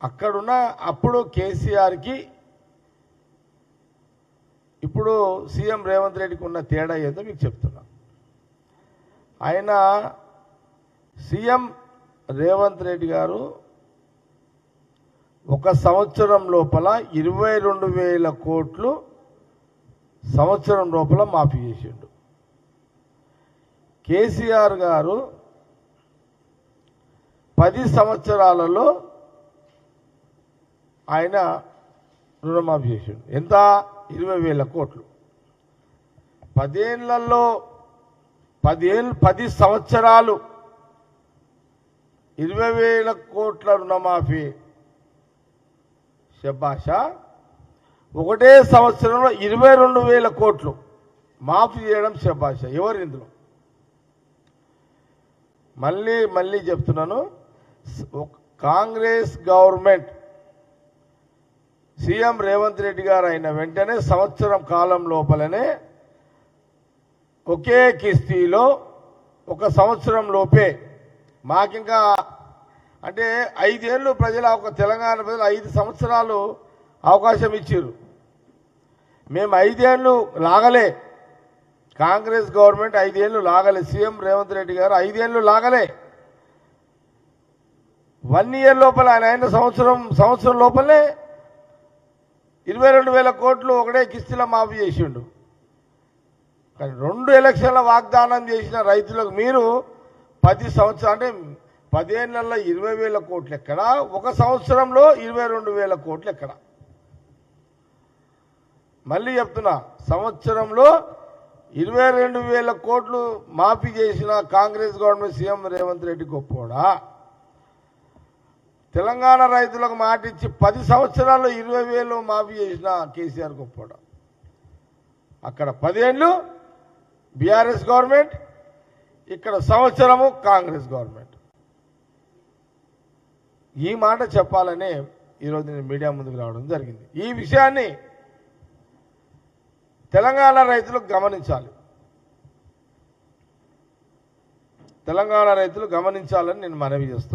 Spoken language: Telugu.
అక్కడున్న అప్పుడు కేసీఆర్కి ఇప్పుడు సీఎం రేవంత్ రెడ్డికి ఉన్న తేడా ఏదో మీకు చెప్తున్నా. ఆయన సీఎం రేవంత్ రెడ్డి గారు ఒక సంవత్సరం లోపల ఇరవై రెండు వేల కోట్లు సంవత్సరం లోపల మాఫీ చేసిండు. కేసీఆర్ గారు పది సంవత్సరాలలో ఆయన రుణమాఫీ చేసిండు ఎంత? ఇరవై వేల కోట్లు. పదేళ్ళలో పదేళ్ళు పది సంవత్సరాలు ఇరవై వేల కోట్ల రుణమాఫీ. శబాష ఒకటే సంవత్సరంలో ఇరవై రెండు వేల కోట్లు మాఫీ చేయడం శబాష ఎవరు ఇందులో మళ్ళీ మళ్ళీ చెప్తున్నాను. ఒక- కాంగ్రెస్ గవర్నమెంట్ సీఎం రేవంత్ రెడ్డి గారు అయిన వెంటనే సంవత్సరం కాలం లోపలనే ఒకే కిస్తీలో ఒక సంవత్సరం లోపే మాకింకా అంటే ఐదేళ్ళు ప్రజల ఒక తెలంగాణ ప్రజలు ఐదు సంవత్సరాలు అవకాశం ఇచ్చారు మేము ఐదేళ్ళు లాగలే. కాంగ్రెస్ గవర్నమెంట్ ఐదేళ్ళు లాగలే. సీఎం రేవంత్ రెడ్డి గారు ఐదేళ్ళు లాగలే. వన్ ఇయర్ లోపల ఆయన అయిన సంవత్సరం సంవత్సరం లోపలే ఇరవై రెండు వేల కోట్లు ఒకటే కిస్తీలో మాఫీ చేసిండు. కానీ రెండు ఎలక్షన్ల వాగ్దానం చేసిన రైతులకు మీరు పది సంవత్సరం అంటే పదేళ్ళలో ఇరవై వేల కోట్లు ఎక్కడ? ఒక సంవత్సరంలో ఇరవై రెండు వేల కోట్లు ఎక్కడ? మళ్ళీ చెప్తున్నా సంవత్సరంలో ఇరవై రెండు వేల కోట్లు మాఫీ చేసిన కాంగ్రెస్ గవర్నమెంట్ సీఎం రేవంత్ రెడ్డి గొప్పోడా తెలంగాణ రైతులకు మాట ఇచ్చి పది సంవత్సరాల్లో ఇరవై వేలు మాఫీ చేసిన కేసీఆర్ గొప్పోడా అక్కడ పదేళ్ళు బీఆర్ఎస్ గవర్నమెంట్ ఇక్కడ సంవత్సరము కాంగ్రెస్ గవర్నమెంట్. ఈ మాట చెప్పాలని ఈరోజు నేను మీడియా ముందుకు రావడం జరిగింది. ఈ విషయాన్ని తెలంగాణ రైతులు గమనించాలి. తెలంగాణ రైతులు గమనించాలని నేను మనవి చేస్తున్నాను